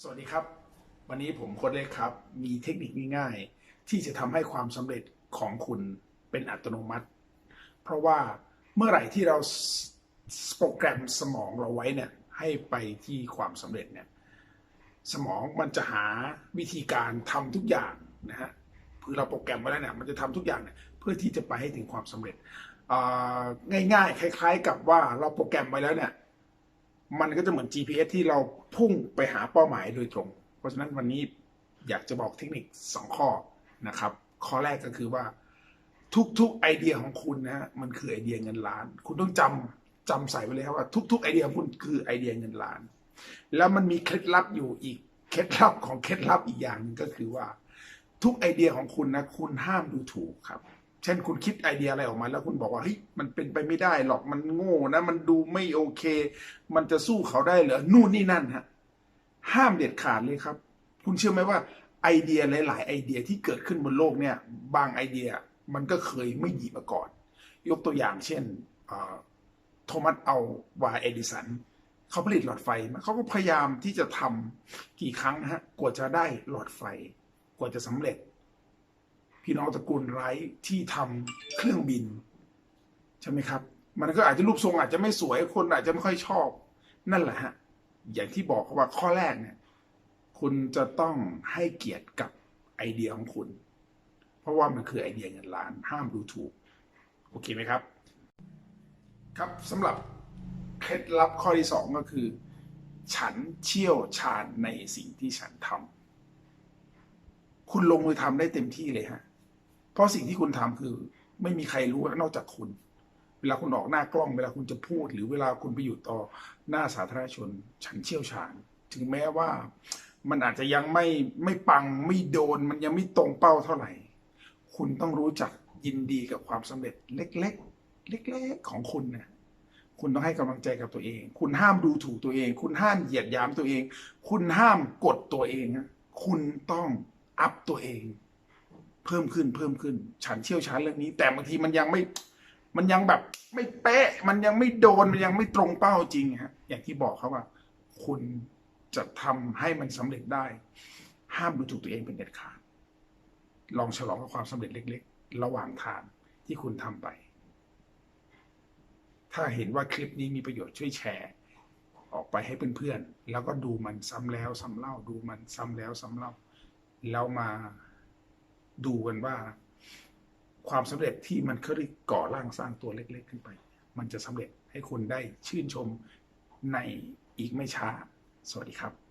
สวัสดีครับ วันนี้ผมโค้ดเล็กครับ มีเทคนิคง่ายๆ ที่จะทำให้ความสำเร็จของคุณเป็นอัตโนมัติ เพราะว่าเมื่อไหร่ที่เราสโปรแกรมสมองเราไว้เนี่ยให้ไปที่ความสำเร็จเนี่ยสมองมันจะหาวิธีการทำทุกอย่างนะฮะคือเราโปรแกรมไว้แล้วเนี่ยมันจะทำทุกอย่างเนี่ยเพื่อที่จะไปให้ถึงความสำเร็จง่ายๆ คล้าย ๆ กับว่าเราโปรแกรมไว้แล้วเนี่ย มันก็จะเหมือน GPS ที่เราพุ่งไปหาเป้าหมายโดยตรง เพราะฉะนั้นวันนี้อยากจะบอกเทคนิค 2 ข้อนะครับ ข้อแรกก็คือว่าทุกๆไอเดียของคุณนะฮะมันคือไอเดียเงินล้าน คุณต้องจำจำใส่ไว้เลยครับว่าทุก ๆ ไอเดียของคุณคือไอเดียเงินล้าน แล้วมันมีเคล็ดลับอยู่อีกเคล็ดลับของเคล็ดลับอีกอย่างนึงก็คือว่า ทุกไอเดียของคุณนะ คุณห้ามดูถูกครับ เช่นคุณคิดไอเดียอะไรออกมา แล้วคุณบอกว่าเฮ้ยมันเป็นไปไม่ได้หรอกมันโง่นะ มันดูไม่โอเค มันจะสู้เขาได้เหรอนู่นนี่นั่นฮะห้ามเด็ดขาดเลยครับ คุณเชื่อไหมว่าไอเดียหลาย ๆ ไอเดียที่เกิดขึ้นบนโลกเนี่ย บางไอเดียมันก็เคยไม่ดีมาก่อน ยกตัวอย่างเช่นโทมัสเอาวาเอดิสันเขาผลิตหลอดไฟมาเขาก็พยายามที่จะทำกี่ครั้งนะฮะกว่าจะได้หลอดไฟ กว่าจะสำเร็จ พี่น้องตระกูลไรท์ที่ทำเครื่องบิน ใช่ไหมครับ มันก็อาจจะรูปทรงอาจจะไม่สวยคนอาจจะไม่ค่อยชอบ นั่นแหละฮะอย่างที่บอกเขาว่าข้อแรกเนี่ย คุณจะต้องให้เกียรติกับไอเดียของคุณ เพราะว่ามันคือไอเดียเงินล้าน ห้ามดูถูก โอเคไหมครับ ครับสำหรับเคล็ดลับข้อที่สองก็คือ ฉันเชี่ยวชาญในสิ่งที่ฉันทำคุณลงมือทำได้เต็มที่เลยฮะ เพราะสิ่งที่คุณทำคือ ไม่มีใครรู้นอกจากคุณ เวลาคุณออกหน้ากล้อง เวลาคุณจะพูด หรือเวลาคุณไปอยู่ต่อหน้าสาธารณชน ฉันเชี่ยวชาญ ถึงแม้ว่ามันอาจจะยังไม่ไม่ปังไม่โดน มันยังไม่ตรงเป้าเท่าไหร่ คุณต้องรู้จักยินดีกับความสำเร็จเล็ก ๆ เล็ก ๆ ของคุณนะคุณต้องให้กำลังใจกับตัวเอง คุณห้ามดูถูกตัวเอง คุณห้ามเหยียดหยามตัวเอง คุณห้ามกดตัวเองนะคุณต้องอัพตัวเอง เพิ่มขึ้นเพิ่มขึ้น ฉันเชี่ยวชาญเรื่องนี้ แต่บางทีมันยังไม่ มันยังแบบไม่เป๊ะ มันยังไม่โดนมันยังไม่ตรงเป้าจริงฮะอย่างที่บอกเขาว่า คุณจะทำให้มันสำเร็จได้ ห้ามดูถูกตัวเองเป็นเด็ดขาดลองฉลองกับความสำเร็จเล็ก ๆ ระหว่างทางที่คุณทำไป ถ้าเห็นว่าคลิปนี้มีประโยชน์ช่วยแชร์ออกไปให้เพื่อนๆ แล้วก็ดูมันซ้ำแล้วซ้ำเล่า ดูมันซ้ำแล้วซ้ำเล่า แล้วมา ดูกันว่า ความสำเร็จที่มันเคยก่อร่างสร้างตัวเล็ก ๆ ขึ้นไป มันจะสำเร็จให้คุณได้ชื่นชมในอีกไม่ช้า สวัสดีครับ